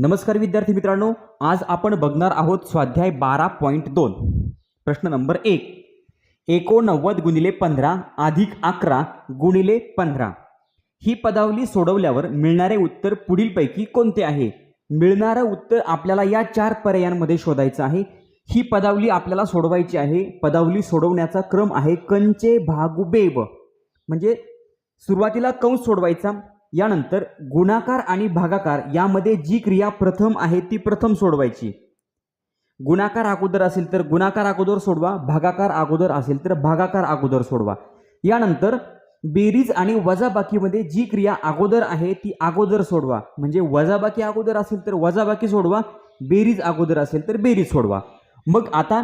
नमस्कार विद्यार्थी मित्रांनो आज आपण बघणार आहोत स्वाध्याय बारा पॉईंट दोन. प्रश्न नंबर एक. एकोणनव्वद गुणिले पंधरा अधिक अकरा गुणिले पंधरा. ही पदावली सोडवल्यावर मिळणारे उत्तर पुढीलपैकी कोणते आहे? मिळणारं उत्तर आपल्याला या चार पर्यायांमध्ये शोधायचं आहे. ही पदावली आपल्याला सोडवायची आहे. पदावली सोडवण्याचा क्रम आहे कंचे भागुबेब म्हणजे सुरुवातीला कंस सोडवायचा यानंतर गुणाकार आणि भागाकार यामध्ये जी क्रिया प्रथम आहे ती प्रथम सोडवायची. गुणाकार अगोदर असेल तर गुणाकार अगोदर सोडवा भागाकार अगोदर असेल तर भागाकार अगोदर सोडवा. यानंतर बेरीज आणि वजाबाकीमध्ये जी क्रिया अगोदर आहे ती अगोदर सोडवा. म्हणजे वजाबाकी अगोदर असेल तर वजाबाकी सोडवा बेरीज अगोदर असेल तर बेरीज सोडवा. मग आता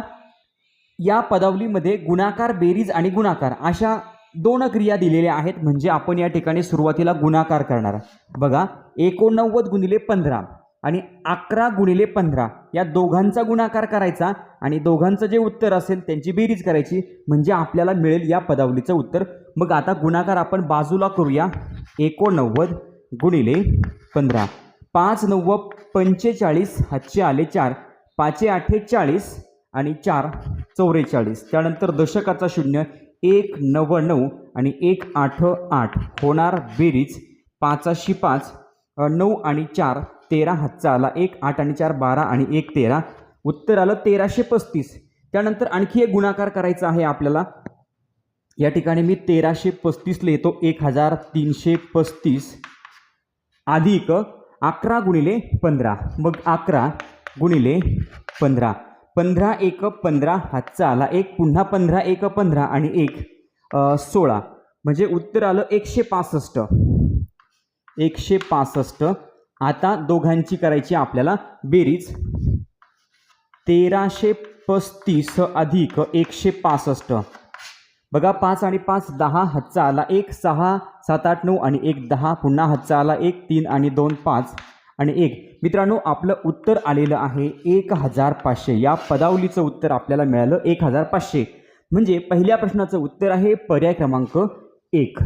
या पदावलीमध्ये गुणाकार बेरीज आणि गुणाकार अशा दोन क्रिया दिलेल्या आहेत म्हणजे आपण या ठिकाणी सुरुवातीला गुणाकार करणार बघा एकोणनव्वद गुणिले पंधरा आणि अकरा गुणिले पंधरा या दोघांचा गुणाकार करायचा आणि दोघांचं जे उत्तर असेल त्यांची बेरीज करायची म्हणजे आपल्याला मिळेल या पदावलीचं उत्तर. मग आता गुणाकार आपण बाजूला करूया. एकोणनव्वद गुणिले पंधरा. पाच नव्वद पंचेचाळीस हातचे आले चार. पाचे अठ्ठेचाळीस आणि चार चौवेचाळीस त्यानंतर दशकाचा शून्य. एक नव नऊ आणि एक आठ आठ होणार बेरीज पाचाशी पाच नऊ आणि चार तेरा हातचा आला एक आठ आणि चार बारा आणि एक तेरा. उत्तर आलं तेराशे पस्तीस. त्यानंतर आणखी एक गुणाकार करायचा आहे आपल्याला. या ठिकाणी मी तेराशे पस्तीस लिहितो एक हजार तीनशे पस्तीस. अधिक अकरा गुणिले पंधरा. मग अकरा गुणिले पंधरा. पंधरा एक पंधरा हातचा आला एक पुन्हा पंधरा एक पंधरा आणि एक सोळा. म्हणजे उत्तर आलं एकशे पासष्ट. एकशे पासष्ट. आता दोघांची करायची आपल्याला बेरीज. तेराशे पस्तीस अधिक एकशे पासष्ट. बघा पाच आणि पाच दहा हातचा आला एक सहा सात आठ नऊ आणि एक दहा पुन्हा हातचा आला एक तीन आणि दोन पाच. आणि एक मित्रांनो आपलं उत्तर आलेलं आहे एक हजार पाचशे या पदावलीचं उत्तर आपल्याला मिळालं एक हजार पाचशे म्हणजे पहिल्या प्रश्नाचं उत्तर आहे पर्याय क्रमांक एक.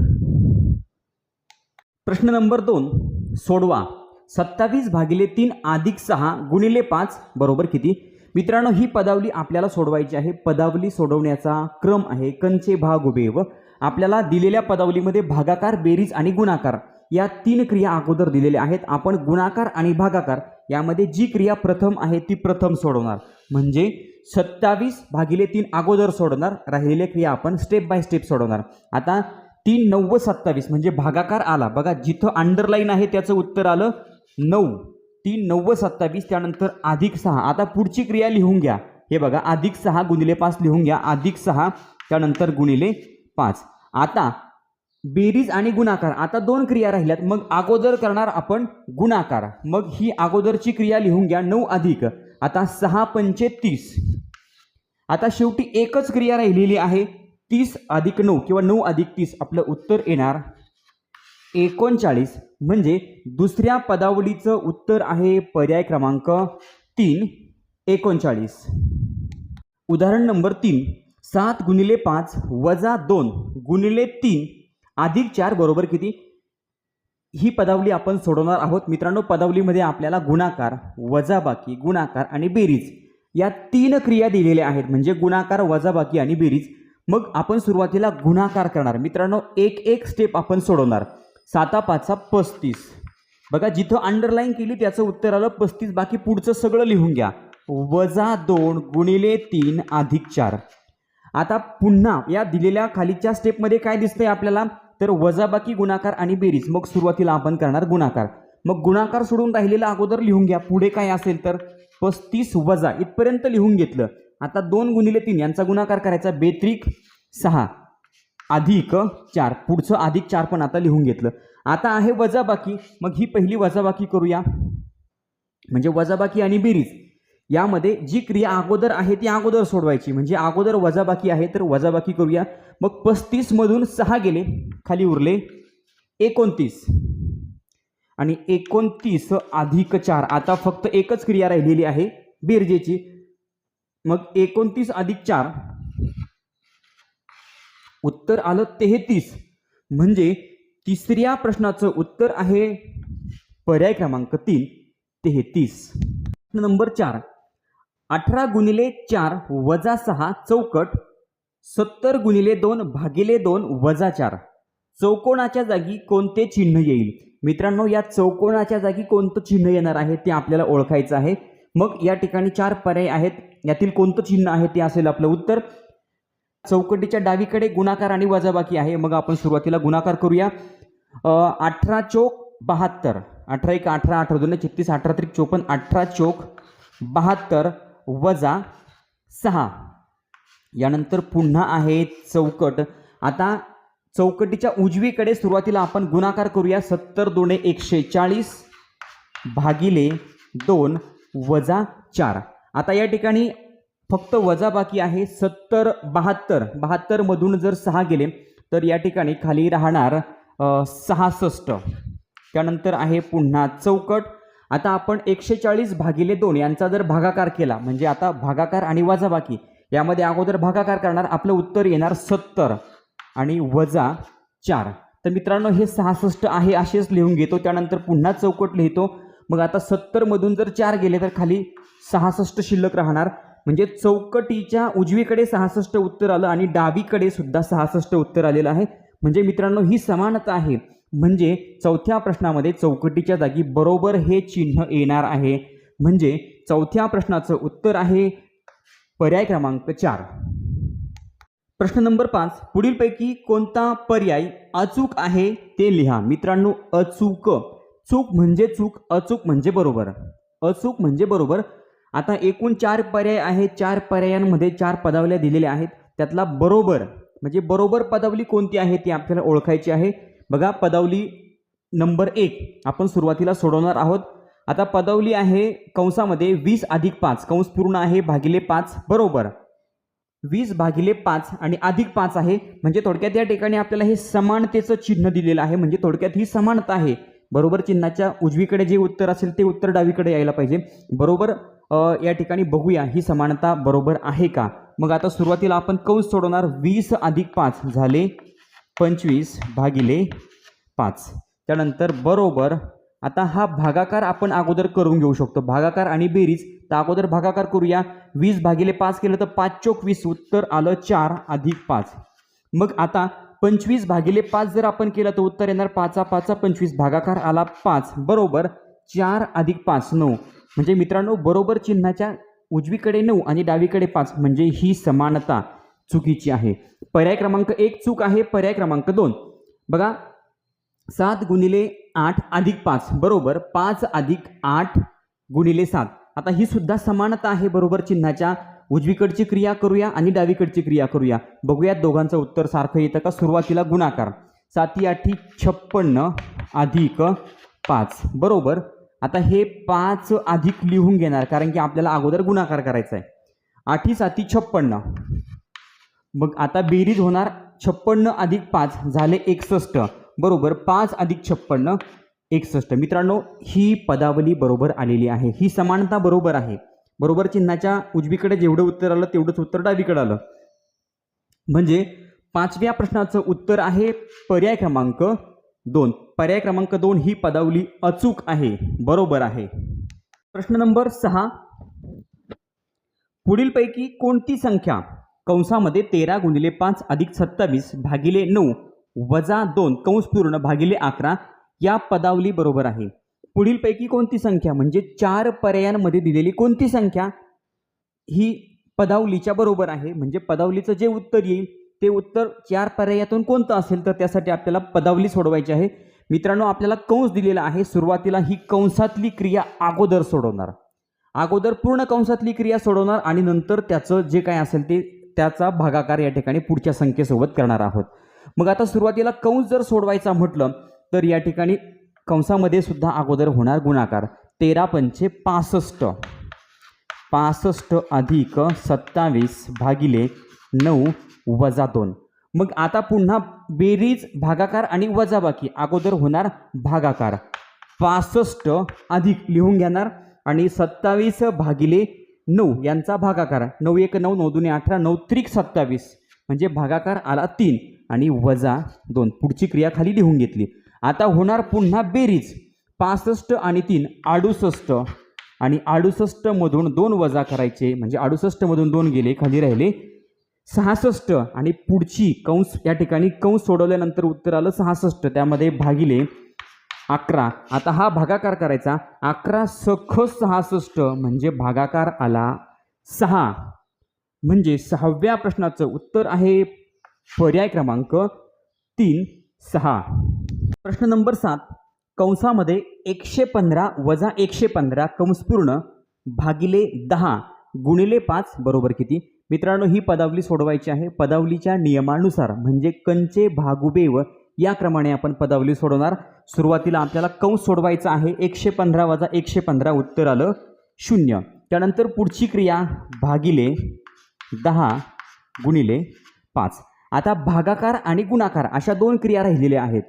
प्रश्न नंबर दोन सोडवा. सत्तावीस भागिले तीन अधिक सहा गुणिले पाच बरोबर किती? मित्रांनो ही पदावली आपल्याला सोडवायची आहे. पदावली सोडवण्याचा क्रम आहे कंचे भाग उभे व आपल्याला दिलेल्या पदावलीमध्ये भागाकार बेरीज आणि गुणाकार. या तीन क्रिया अगोदर दिलेल्या आहेत. आपण गुणाकार आणि भागाकार यामध्ये जी क्रिया प्रथम आहे ती प्रथम सोडवणार. म्हणजे सत्तावीस भागिले तीन अगोदर सोडवणार. राहिलेल्या क्रिया आपण स्टेप बाय स्टेप सोडवणार. आता तीन नव्व सत्तावीस म्हणजे भागाकार आला. बघा जिथं अंडरलाईन आहे त्याचं उत्तर आलं नऊ. तीन नव्वद सत्तावीस त्यानंतर अधिक सहा. आता पुढची क्रिया लिहून घ्या. हे बघा अधिक सहा गुणिले पाच लिहून घ्या. अधिक सहा त्यानंतर गुणिले पाच. आता बेरीज आणि गुणाकार. आता दोन क्रिया राहिल्यात. मग अगोदर करणार आपण गुणाकार. मग ही अगोदरची क्रिया लिहून घ्या नऊ अधिक. आता सहा पंचे तीस. आता शेवटी एकच क्रिया राहिलेली आहे. तीस अधिक नऊ किंवा नऊ अधिक तीस आपलं उत्तर येणार एकोणचाळीस. म्हणजे दुसऱ्या पदावलीचं उत्तर आहे पर्याय क्रमांक तीन एकोणचाळीस. उदाहरण नंबर तीन. सात गुणिले पाच वजा दोन गुणिले तीन अधिक चार बरोबर किती? ही पदावली आपण सोडवणार आहोत. मित्रांनो पदावलीमध्ये आपल्याला गुणाकार वजाबाकी गुणाकार आणि बेरीज या तीन क्रिया दिलेल्या आहेत. म्हणजे गुणाकार वजाबाकी आणि बेरीज. मग आपण सुरुवातीला गुणाकार करणार. मित्रांनो एक एक स्टेप आपण सोडवणार. साता पाचचा पस्तीस. बघा जिथं अंडरलाईन केली त्याचं उत्तर आलं पस्तीस. बाकी पुढचं सगळं लिहून घ्या. वजा दोन गुणिले तीन अधिक चार. आता पुन्हा या दिलेल्या खालीच्या स्टेपमध्ये काय दिसतंय आपल्याला? तर वजाबाकी गुणाकार आणि बेरीज. मग सुरुवातीला आपण करणार गुणाकार. मग गुणाकार सोडून राहिलेला अगोदर लिहून घ्या. पुढे काय असेल तर पस्तीस वजा. इथपर्यंत लिहून घेतलं. आता दोन गुणिले तीन. यांचा गुणाकार करायचा बेत्रिक सहा. अधिक चार. पुढचं अधिक चार पण आता लिहून घेतलं. आता आहे वजाबाकी. मग ही पहिली वजाबाकी करूया. म्हणजे वजाबाकी आणि बेरीज. यामध्ये जी क्रिया अगोदर आहे ती अगोदर सोडवायची. म्हणजे अगोदर वजाबाकी आहे तर वजाबाकी करूया. मग पस्तीसमधून सहा गेले खाली उरले एकोणतीस. आणि एकोणतीस अधिक चार आता फक्त एकच क्रिया राहिलेली आहे बेरजेची. मग एकोणतीस अधिक चार उत्तर आलं तेहतीस. म्हणजे तिसऱ्या प्रश्नाचं उत्तर आहे पर्याय क्रमांक तीन तेहतीस. नंबर चार अठरा गुणिले चार वजा सहा चौकट सत्तर गुणिले दोन भागिले दोन वजा चार. चौकोणाच्या जागी कोणते चिन्ह येईल? मित्रांनो या चौकोनाच्या जागी कोणतं चिन्ह येणार आहे ते आपल्याला ओळखायचं आहे. मग या ठिकाणी चार पर्याय आहेत. यातील कोणतं चिन्ह आहे ते असेल आपलं उत्तर. चौकटीच्या डावीकडे गुणाकार आणि वजाबाकी आहे. मग आपण सुरुवातीला गुणाकार करूया. अठरा चोक बहात्तर. अठरा एक अठरा अठरा दोन छत्तीस अठरा त्रिक चोपन्न अठरा चोक बहात्तर. वजा सहा. यानंतर पुन्हा आहे चौकट. आता चौकटीच्या उजवीकडे सुरुवातीला आपण गुणाकार करूया. सत्तर दोने एकशे चाळीस भागिले दोन वजा चार. आता या ठिकाणी फक्त वजा बाकी आहे. सत्तर बहात्तर. बहात्तरमधून जर सहा गेले तर या ठिकाणी खाली राहणार सहासष्ट. त्यानंतर आहे पुन्हा चौकट. आता आपण एकशे चाळीस भागिले दोन यांचा जर भागाकार केला म्हणजे आता भागाकार आणि वजाबाकी यामध्ये अगोदर भागाकार करणार आपलं उत्तर येणार सत्तर आणि वजा चार. तर मित्रांनो हे सहासष्ट आहे असेच लिहून घेतो त्यानंतर पुन्हा चौकट लिहितो. मग आता सत्तरमधून जर चार गेले तर खाली सहासष्ट शिल्लक राहणार. म्हणजे चौकटीच्या उजवीकडे सहासष्ट उत्तर आलं आणि डावीकडे सुद्धा सहासष्ट उत्तर आलेलं आहे. म्हणजे मित्रांनो ही समानता आहे. म्हणजे चौथ्या प्रश्नामध्ये चौकटीच्या जागी बरोबर हे चिन्ह येणार आहे. म्हणजे चौथ्या प्रश्नाचं उत्तर आहे पर्याय क्रमांक चार. प्रश्न नंबर पाच पुढीलपैकी कोणता पर्याय अचूक आहे ते लिहा. मित्रांनो अचूक. चूक म्हणजे चूक अचूक म्हणजे बरोबर. अचूक म्हणजे बरोबर. आता एकूण चार पर्याय आहेत चार पर्यायांमध्ये चार पदावल्या दिलेल्या आहेत. त्यातला बरोबर म्हणजे बरोबर पदावली कोणती आहे ती आपल्याला ओळखायची आहे. बघा पदावली नंबर एक आपण सुरुवातीला सोडवणार आहोत. आता पदावली आहे कंसामध्ये वीस अधिक पाच. कंस पूर्ण आहे भागिले पाच. बरोबर. वीस भागिले पाच आणि अधिक पाच आहे. म्हणजे थोडक्यात या ठिकाणी आपल्याला हे समानतेचं चिन्ह दिलेलं आहे. म्हणजे थोडक्यात ही समानता आहे. बरोबर चिन्हाच्या उजवीकडे जे उत्तर असेल ते उत्तर डावीकडे यायला पाहिजे. बरोबर या ठिकाणी बघूया ही समानता बरोबर आहे का? मग आता सुरुवातीला आपण कंस सोडवणार. वीस अधिक पाच झाले पंचवीस भागिले पाच. त्यानंतर बरोबर आता हा भागाकार आपण अगोदर करून घेऊ शकतो. भागाकार आणि बेरीज तर अगोदर भागाकार करूया. वीस भागिले पाच केलं तर पाच चोक वीस उत्तर आलं चार अधिक पाच. मग आता पंचवीस भागिले पाच जर आपण केलं तर उत्तर येणार पाचा पाचा पंचवीस भागाकार आला पाच. बरोबर चार अधिक पाच नऊ. म्हणजे मित्रांनो बरोबर चिन्हाच्या उजवीकडे नऊ आणि डावीकडे पाच. म्हणजे ही समानता. चुकीची आहे. पर्याय क्रमांक एक चूक आहे पर्याय क्रमांक दोन. बघा सात गुणिले आठ अधिक पाच बरोबर पाच अधिक आठ गुणिले सात. आता ही सुद्धा समानता आहे बरोबर चिन्हाच्या. उजवीकडची क्रिया करूया आणि डावीकडची क्रिया करूया. बघूयात दोघांचं उत्तर सारखं येतं का? सुरुवातीला गुणाकार. साती आठी छप्पन्न अधिक पाच. बरोबर? आता हे पाच अधिक लिहून घेणार कारण की आपल्याला अगोदर गुणाकार करायचा आहे आठी साती छप्पन्न. मग आता बेरीज होणार छप्पन्न अधिक पाच झाले एकसष्ट. बरोबर पाच अधिक छप्पन्न एकसष्ट. मित्रांनो ही पदावली बरोबर आलेली आहे. ही समानता बरोबर आहे. बरोबर चिन्हाच्या उजवीकडे जेवढं उत्तर आलं तेवढंच उत्तर डावीकडे आलं. म्हणजे पाचव्या प्रश्नाचं उत्तर आहे पर्याय क्रमांक दोन. पर्याय क्रमांक दोन ही पदावली अचूक आहे बरोबर आहे. प्रश्न नंबर सहा. पुढीलपैकी कोणती संख्या कंसामध्ये तेरा गुणिले पाच अधिक सत्तावीस भागिले नऊ वजा दोन कंस पूर्ण भागिले अकरा या पदावली बरोबर आहे. पुढीलपैकी कोणती संख्या? म्हणजे चार पर्यायांमध्ये दिलेली कोणती संख्या? ही पदावलीच्या बरोबर आहे. म्हणजे पदावलीचं जे उत्तर येईल ते उत्तर चार पर्यायातून कोणतं असेल तर त्यासाठी आपल्याला पदावली सोडवायची आहे. मित्रांनो आपल्याला कंस दिलेला आहे. सुरुवातीला ही कंसातली क्रिया अगोदर सोडवणार. अगोदर पूर्ण कंसातली क्रिया सोडवणार आणि नंतर त्याचं जे काय असेल ते त्याचा भागाकार या ठिकाणी पुढच्या संख्येसोबत करणार आहोत. मग आता सुरुवातीला कंस जर सोडवायचा म्हटलं तर या ठिकाणी कंसामध्ये सुद्धा अगोदर होणार गुणाकार. तेरा पंचे पासष्ट. पासष्ट अधिक सत्तावीस भागिले नऊ वजा दोन. मग आता पुन्हा बेरीज भागाकार आणि वजाबाकी अगोदर होणार भागाकार. पासष्ट अधिक लिहून घेणार आणि सत्तावीस भागिले नऊ यांचा भागाकार. नऊ एक नऊ नऊ दुने अठरा नऊ त्रिक सत्तावीस. म्हणजे भागाकार आला तीन आणि वजा दोन. पुढची क्रिया खाली लिहून घेतली. आता होणार पुन्हा बेरीज. पासष्ट आणि तीन अडुसष्ट. आणि अडुसष्टमधून दोन वजा करायचे. म्हणजे अडुसष्टमधून दोन गेले खाली राहिले सहासष्ट. आणि पुढची कंस या ठिकाणी कंस सोडवल्यानंतर उत्तर आलं सहासष्ट. त्यामध्ये भागिले अकरा. आता हा भागाकार करायचा. अकरा सख सहासष्ट म्हणजे भागाकार आला सहा. म्हणजे सहाव्या प्रश्नाचं उत्तर आहे पर्याय क्रमांक तीन सहा. प्रश्न नंबर सात. कंसामध्ये एकशे पंधरा वजा एकशे पंधरा कंस पूर्ण भागिले दहा गुणिले पाच बरोबर किती? मित्रांनो ही पदावली सोडवायची आहे. पदावलीच्या नियमानुसार म्हणजे कंचे भागुबेव याप्रमाणे आपण पदावली सोडवणार. सुरुवातीला आपल्याला कंस सोडवायचा आहे. एकशे पंधरा वजा एकशे पंधरा उत्तर आलं शून्य. त्यानंतर पुढची क्रिया भागिले दहा गुणिले पाच. आता भागाकार आणि गुणाकार अशा दोन क्रिया राहिलेल्या आहेत.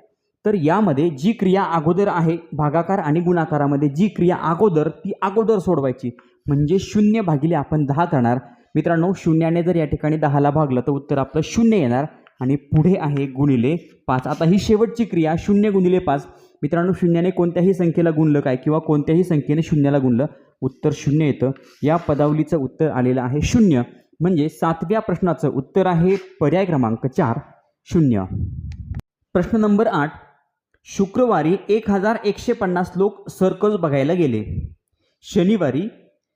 तर यामध्ये जी क्रिया अगोदर आहे भागाकार आणि गुणाकारामध्ये जी क्रिया अगोदर ती अगोदर सोडवायची. म्हणजे शून्य भागिले आपण दहा करणार. मित्रांनो शून्याने जर या ठिकाणी दहाला भागलं तर उत्तर आपलं शून्य येणार. आणि पुढे आहे गुणिले पाच. आता ही शेवटची क्रिया शून्य गुणिले पाच. मित्रांनो शून्याने कोणत्याही संख्येला गुणलं काय किंवा कोणत्याही संख्येने शून्याला गुणलं उत्तर शून्य येतं. या पदावलीचं उत्तर आलेलं आहे शून्य. म्हणजे सातव्या प्रश्नाचं उत्तर आहे पर्याय क्रमांक चार शून्य. प्रश्न नंबर आठ. शुक्रवारी एक हजार एकशे पन्नास लोक सर्कस बघायला गेले. शनिवारी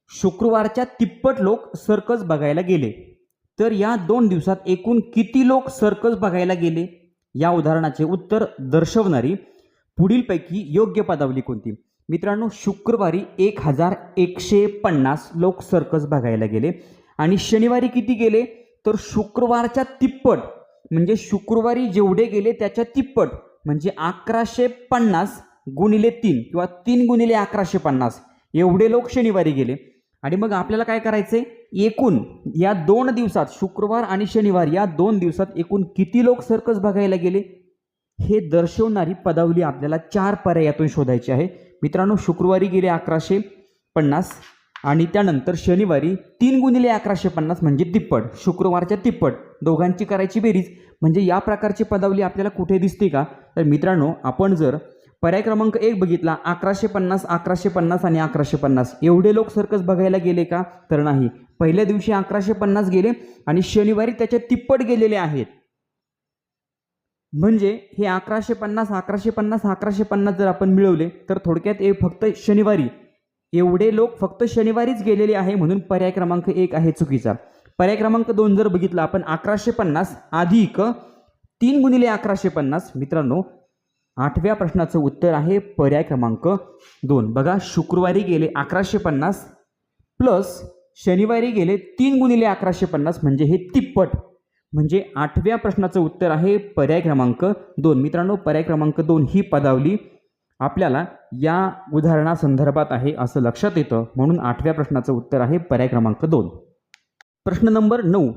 शुक्रवारच्या तिप्पट लोक सर्कस बघायला गेले. तर या दोन दिवसात एकूण किती लोक सर्कस बघायला गेले? या उदाहरणाचे उत्तर दर्शवणारी पुढीलपैकी योग्य पदावली कोणती? मित्रांनो शुक्रवारी एक हजार एकशे पन्नास लोक सर्कस बघायला गेले. आणि शनिवारी किती गेले? तर शुक्रवारच्या तिप्पट म्हणजे शुक्रवारी जेवढे गेले त्याच्या तिप्पट म्हणजे अकराशे पन्नास गुणिले तीन किंवा तीन गुणिले अकराशे पन्नास एवढे लोक शनिवारी गेले. आणि मग आपल्याला काय करायचे एकूण या दोन दिवसात शुक्रवार आणि शनिवार या दोन दिवसात एकूण किती लोक सर्कस बघायला गेले? हे दर्शवणारी पदावली आपल्याला चार पर्यायातून शोधायची आहे. मित्रांनो शुक्रवारी गेले अकराशे पन्नास आणि त्यानंतर शनिवारी तीन गुणिले अकराशे पन्नास म्हणजे तिप्पट. शुक्रवारच्या तिप्पट. दोघांची करायची बेरीज. म्हणजे या प्रकारची पदावली आपल्याला कुठे दिसते का? तर मित्रांनो आपण जर पर्याय क्रमांक एक बघितला अकराशे पन्नास अकराशे पन्नास आणि अकराशे पन्नास. एवढे लोक सर्कस बघायला गेले का? तर नाही. पहिल्या दिवशी अकराशे पन्नास गेले आणि शनिवारी त्याच्या तिप्पट गेलेले आहेत. म्हणजे हे अकराशे पन्नास अकराशे पन्नास अकराशे पन्नास जर आपण मिळवले तर थोडक्यात हे फक्त शनिवारी. एवढे लोक फक्त शनिवारीच गेलेले आहे म्हणून पर्याय क्रमांक एक आहे चुकीचा. पर्याय क्रमांक दोन जर बघितला आपण अकराशे पन्नास अधिक तीन गुणिले अकराशे पन्नास मित्रांनो आठव्या प्रश्नाचं उत्तर आहे पर्याय क्रमांक दोन. बघा शुक्रवारी गेले अकराशे पन्नास प्लस शनिवारी गेले तीन गुणिले अकराशे पन्नास म्हणजे हे तिप्पट. म्हणजे आठव्या प्रश्नाचं उत्तर आहे पर्याय क्रमांक दोन. मित्रांनो पर्याय क्रमांक दोन ही पदावली आपल्याला या उदाहरणासंदर्भात आहे असं लक्षात येतं. म्हणून आठव्या प्रश्नाचं उत्तर आहे पर्याय क्रमांक दोन. प्रश्न नंबर नऊ.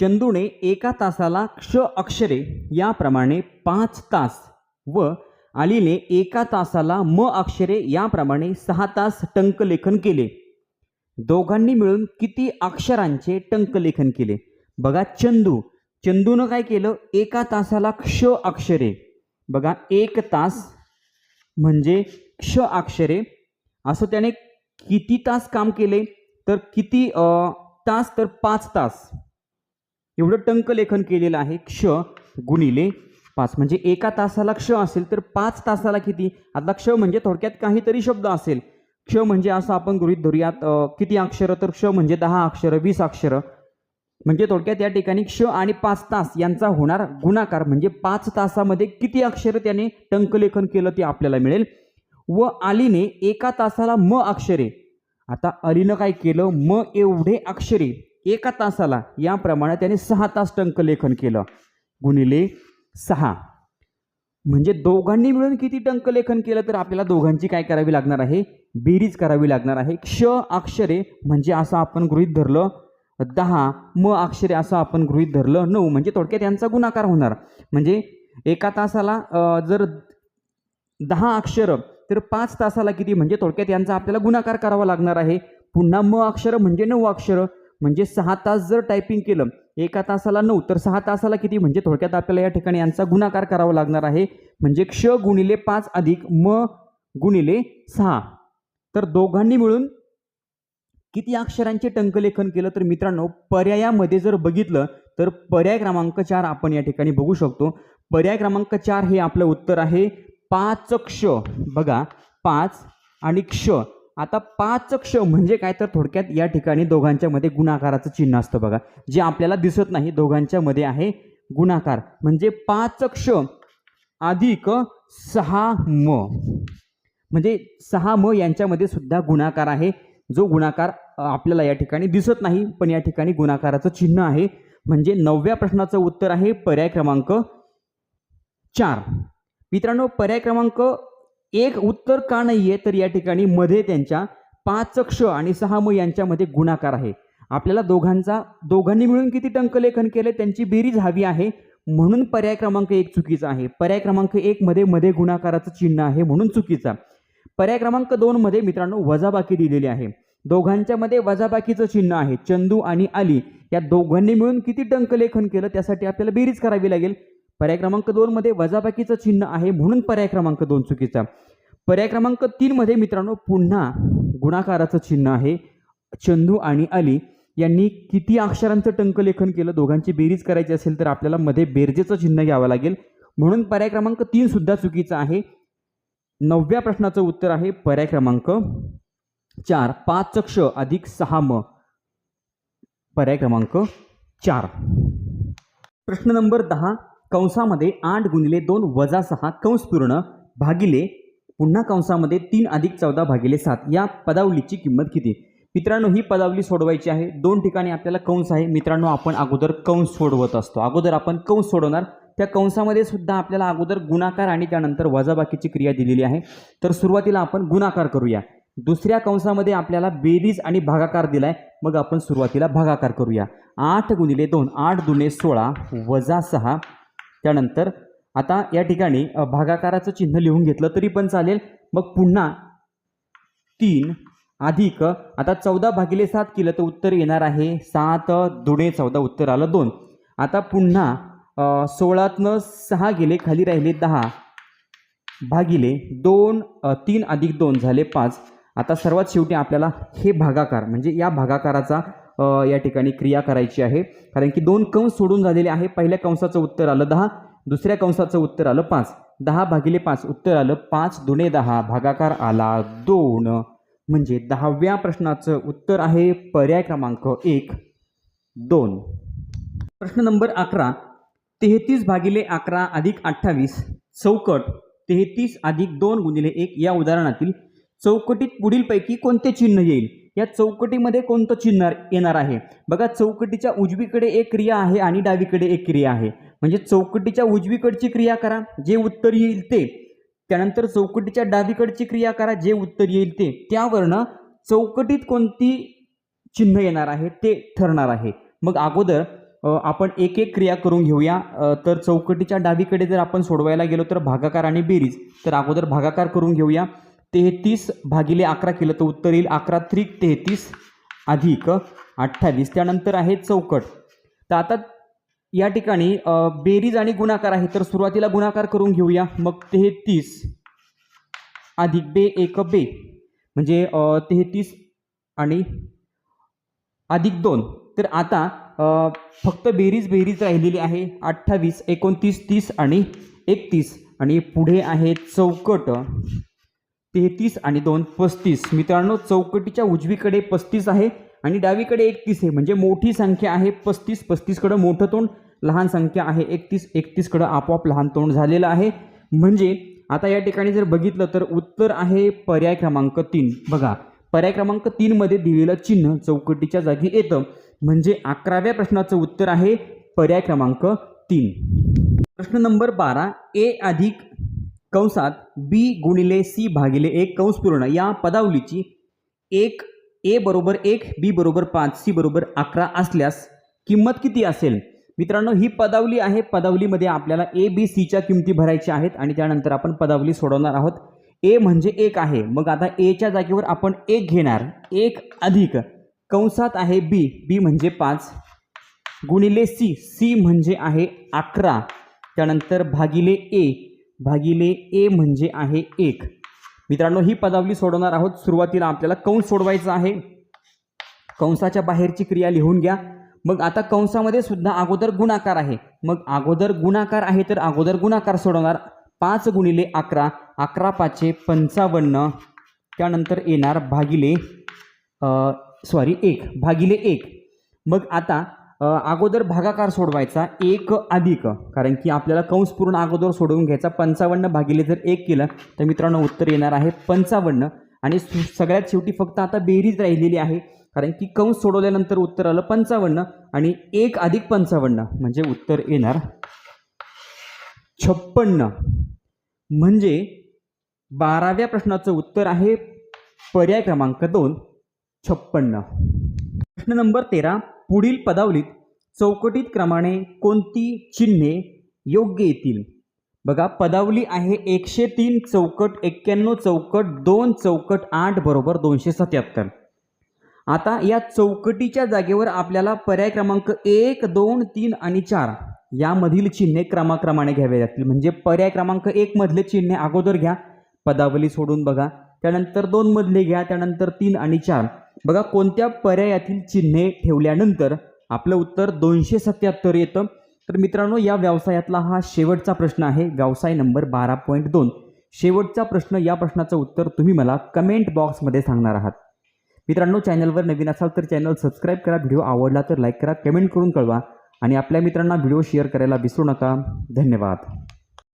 चंदूने एका तासाला क्ष अक्षरे याप्रमाणे पाच तास व आलीने एका तासाला म अक्षरे याप्रमाणे सहा तास टंकलेखन केले. दोघांनी मिळून किती अक्षरांचे टंकलेखन केले? बघा चंदू. चंदूनं काय केलं? एका तासाला क्ष अक्षरे. बघा एक तास म्हणजे क्ष अक्षरे. असं त्याने किती तास काम केले? तर किती तास तर पाच तास. एवढं टंकलेखन केलेलं आहे क्ष गुणिले पाच. म्हणजे एका तासाला क्ष असेल तर पाच तासाला किती? आता क्ष म्हणजे थोडक्यात काहीतरी शब्द असेल. क्ष म्हणजे असं आपण गृहीत धरूयात किती अक्षरं? तर क्ष म्हणजे दहा अक्षरं वीस अक्षरं. म्हणजे थोडक्यात या ठिकाणी क्ष आणि पाच तास यांचा होणार गुणाकार. म्हणजे पाच तासामध्ये किती अक्षरं त्याने टंकलेखन केलं ते आपल्याला मिळेल? व आलीने एका तासाला म अक्षरे. आता अलीनं काय केलं? म एवढे अक्षरे एका तासाला. याप्रमाणे त्याने सहा तास टंकलेखन केलं. गुणिले सहा. म्हणजे दोघांनी मिळून किती टंकलेखन केलं तर आपल्याला दोघांची काय करावी लागणार आहे? बेरीज करावी लागणार आहे. क्ष अक्षरे म्हणजे असं आपण गृहीत धरलं दहा. म अक्षरे असं आपण गृहीत धरलं नऊ. म्हणजे थोडक्यात यांचा गुणाकार होणार. म्हणजे एका तासाला जर दहा अक्षर तर पाच तासाला किती? म्हणजे थोडक्यात यांचा आपल्याला गुणाकार करावा लागणार आहे. पुन्हा म अक्षर म्हणजे नऊ अक्षर. म्हणजे सहा तास जर टायपिंग केलं एका तासाला नऊ तर सहा तासाला किती? म्हणजे थोडक्यात आपल्याला या ठिकाणी यांचा गुणाकार करावा लागणार आहे. म्हणजे क्ष गुणिले पाच अधिक म गुणिले सहा. तर दोघांनी मिळून किती अक्षरांचे टंकलेखन केलं? तर मित्रांनो पर्यायामध्ये जर बघितलं तर पर्याय क्रमांक चार आपण या ठिकाणी बघू शकतो. पर्याय क्रमांक चार हे आपलं उत्तर आहे पाच क्ष. बघा पाच आणि क्ष. आता पाच क्ष म्हणजे काय तर थोडक्यात या ठिकाणी दोघांच्या मध्ये गुणाकाराचं चिन्ह असतं बघा. जे आपल्याला दिसत नाही दोघांच्या मध्ये आहे गुणाकार. म्हणजे पाच क्ष अधिक सहा म. म्हणजे सहा म यांच्यामध्ये सुद्धा गुणाकार आहे. जो गुणाकार आपल्याला या ठिकाणी दिसत नाही पण या ठिकाणी गुणाकाराचं चिन्ह आहे. म्हणजे नवव्या प्रश्नाचं उत्तर आहे पर्याय क्रमांक चार. मित्रांनो पर्याय क्रमांक एक उत्तर का नाही आहे तर या ठिकाणी मध्ये त्यांच्या पाच क्ष आणि सहा म यांच्यामध्ये गुणाकार आहे. आपल्याला दोघांचा दोघांनी मिळून किती टंकलेखन केले त्यांची बेरीज हवी आहे. म्हणून पर्याय क्रमांक एक चुकीचा आहे. पर्याय क्रमांक एक मध्ये मध्ये गुणाकाराचं चिन्ह आहे म्हणून चुकीचा. पर्याय क्रमांक दोन मध्ये मित्रांनो वजाबाकी दिलेली आहे. दोघांच्या मध्ये वजाबाकीचं चिन्ह आहे. चंदू आणि अली या दोघांनी मिळून किती टंकलेखन केलं त्यासाठी आपल्याला बेरीज करावी लागेल. पर्याय क्रमांक दोन मध्ये वजाबाकीचं चिन्ह आहे म्हणून पर्याय क्रमांक दोन चुकीचा. पर्याय क्रमांक तीन मध्ये मित्रांनो पुन्हा गुणाकाराचं चिन्ह आहे. चंदू आणि अली यांनी किती अक्षरांचं टंकलेखन केलं? दोघांची बेरीज करायची असेल तर आपल्याला मध्ये बेरजेचं चिन्ह घ्यावं लागेल. म्हणून पर्याय क्रमांक तीन सुद्धा चुकीचा आहे. नवव्या प्रश्नाचं उत्तर आहे पर्याय क्रमांक चार. पाच चक्ष अधिक सहा म. पर्याय क्रमांक चार. प्रश्न नंबर दहा. कंसामध्ये आठ गुणिले दोन वजा सहा कंस पूर्ण भागिले पुन्हा कंसामध्ये तीन अधिक चौदा भागिले सात. या पदावलीची किंमत किती? मित्रांनो ही पदावली सोडवायची आहे. दोन ठिकाणी आपल्याला कंस आहे. मित्रांनो आपण अगोदर कंस सोडवत असतो. अगोदर आपण कंस सोडवणार. त्या कंसामध्ये सुद्धा आपल्याला अगोदर गुणाकार आणि त्यानंतर वजाबाकीची क्रिया दिलेली आहे. तर सुरुवातीला आपण गुणाकार करूया. दुसऱ्या कंसामध्ये आपल्याला बेरीज आणि भागाकार दिलाय. मग आपण सुरुवातीला भागाकार करूया. आठ गुणिले दोन. आठ दुने सोळा वजा सहा. त्यानंतर आता या ठिकाणी भागाकाराचं चिन्ह लिहून घेतलं तरी पण चालेल. मग पुन्हा तीन अधिक आता चौदा भागिले सात केलं तर उत्तर येणार आहे सात दुणे चौदा उत्तर आलं दोन. आता पुन्हा सोळातनं सहा गेले खाली राहिले दहा. भागिले दोन तीन अधिक दोन झाले पाच. आता सर्वात शेवटी आपल्याला हे भागाकार म्हणजे या भागाकाराचा या ठिकाणी क्रिया करायची आहे. कारण की दोन कंस सोडून झालेले आहे. पहिल्या कंसाचं उत्तर आलं दहा दुसऱ्या कंसाचं उत्तर आलं पाच. दहा भागिले पाच उत्तर आलं पाच दुणे दहा. भागाकार आला दोन. म्हणजे दहाव्या प्रश्नाचं उत्तर आहे पर्याय क्रमांक एक दोन. प्रश्न नंबर अकरा तेहतीस भागिले अकरा अधिक अठ्ठावीस चौकट तेहतीस अधिक दोन गुणिले एक. या उदाहरणातील चौकटीत पुढीलपैकी कोणते चिन्ह येईल? या चौकटीमध्ये कोणतं चिन्ह येणार आहे? बघा चौकटीच्या उजवीकडे एक क्रिया आहे आणि डावीकडे एक क्रिया आहे. म्हणजे चौकटीच्या उजवीकडची क्रिया करा जे उत्तर येईल ते. त्यानंतर चौकटीच्या डावीकडची क्रिया करा जे उत्तर येईल ते. त्यावरनं चौकटीत कोणती चिन्ह येणार आहे ते ठरणार आहे. मग अगोदर आपण एक एक क्रिया करून घेऊया. तर चौकटीच्या डावीकडे जर आपण सोडवायला गेलो तर भागाकार आणि बेरीज. तर अगोदर भागाकार करून घेऊया. तेहतीस भागिले अकरा केलं तर उत्तर येईल. अकरा त्रिक तेहतीस अधिक अठ्ठावीस. त्यानंतर आहे चौकट. तर आता या ठिकाणी बेरीज आणि गुणाकार आहे. तर सुरुवातीला गुणाकार करून घेऊया. मग तेहतीस अधिक बे एक बे. म्हणजे तेहतीस आणि अधिक दोन. तर आता फक्त बेरीज बेरीज राहिलेली आहे. अठ्ठावीस एकोणतीस तीस आणि एकतीस. आणि पुढे आहे चौकट. तेहतीस आणि दोन पस्तीस. मित्रांनो चौकटीच्या उजवीकडे पस्तीस आहे आणि डावीकडे एकतीस आहे. म्हणजे मोठी संख्या आहे पस्तीस. पस्तीसकडं मोठं तोंड लहान संख्या आहे एकतीस. एकतीसकडं आपोआप लहान तोंड झालेलं आहे. म्हणजे आता या ठिकाणी जर बघितलं तर उत्तर आहे पर्याय क्रमांक तीन. बघा पर्याय क्रमांक तीनमध्ये दिलेलं चिन्ह चौकटीच्या जागी येतं. म्हणजे अकराव्या प्रश्नाचं उत्तर आहे पर्याय क्रमांक तीन. प्रश्न नंबर बारा ए अधिक कंसात बी गुणिले सी भागिले एक कंस पूर्ण. या पदावलीची एक ए बरोबर एक बी बरोबर पाच सी बरोबर अकरा असल्यास किंमत किती असेल? मित्रांनो ही पदावली आहे. पदावलीमध्ये आपल्याला ए बी सीच्या किमती भरायच्या आहेत आणि त्यानंतर आपण पदावली सोडवणार आहोत. ए म्हणजे एक आहे. मग आता एच्या जागेवर आपण एक घेणार. एक अधिक कंसात आहे बी बी म्हणजे पाच गुणिले सी सी म्हणजे आहे अकरा. त्यानंतर भागिले ए भागिले ए म्हणजे आहे एक. मित्रांनो ही पदावली सोडवणार आहोत. सुरुवातीला आपल्याला कंस सोडवायचा आहे. कंसाच्या बाहेरची क्रिया लिहून घ्या. मग आता कंसामध्ये सुद्धा अगोदर गुणाकार आहे. मग अगोदर गुणाकार आहे तर अगोदर गुणाकार सोडवणार. पाच गुणिले अकरा. अकरा पाचशे पंचावन्न. त्यानंतर येणार भागिले सॉरी एक. भागिले एक. मग आता अगोदर भागाकार सोडवायचा एक अधिक. कारण की आपल्याला कंस पूर्ण अगोदर सोडवून घ्यायचा. पंचावन्न भागिले जर एक केलं तर मित्रांनो उत्तर येणार आहे पंचावन्न. आणि सगळ्यात शेवटी फक्त आता बेरीज राहिलेली आहे. कारण की कंस सोडवल्यानंतर उत्तर आलं पंचावन्न आणि एक अधिक पंचावन्न म्हणजे उत्तर येणार छप्पन्न. म्हणजे बाराव्या प्रश्नाचं उत्तर आहे पर्याय क्रमांक दोन छप्पन्न. प्रश्न नंबर तेरा पुढील पदावलीत चौकटीत क्रमाने कोणती चिन्हे योग्य येतील? बघा पदावली आहे एकशे तीन चौकट एक्क्याण्णव चौकट दोन चौकट आठ बरोबर दोनशे सत्याहत्तर. आता या चौकटीच्या जागेवर आपल्याला पर्याय क्रमांक एक दोन तीन आणि चार यामधील चिन्हे क्रमाक्रमाने घ्यावे लागतील. म्हणजे पर्याय क्रमांक एक मधले चिन्हे अगोदर घ्या पदावली सोडून बघा. त्यानंतर दोन मधले घ्या त्यानंतर तीन आणि चार. बघा कोणत्या पर्यायातील चिन्हे ठेवल्यानंतर आपलं उत्तर दोनशे सत्याहत्तर येतं. तर मित्रांनो या व्यवसायातला हा शेवटचा प्रश्न आहे. व्यवसाय नंबर बारा पॉईंट दोन. शेवटचा प्रश्न या प्रश्नाचं उत्तर तुम्ही मला कमेंट बॉक्समध्ये सांगणार आहात. मित्रांनो चॅनलवर नवीन असाल तर चॅनल सबस्क्राईब करा. व्हिडिओ आवडला तर लाईक करा कमेंट करून कळवा. आणि आपल्या मित्रांना व्हिडिओ शेअर करायला विसरू नका. धन्यवाद.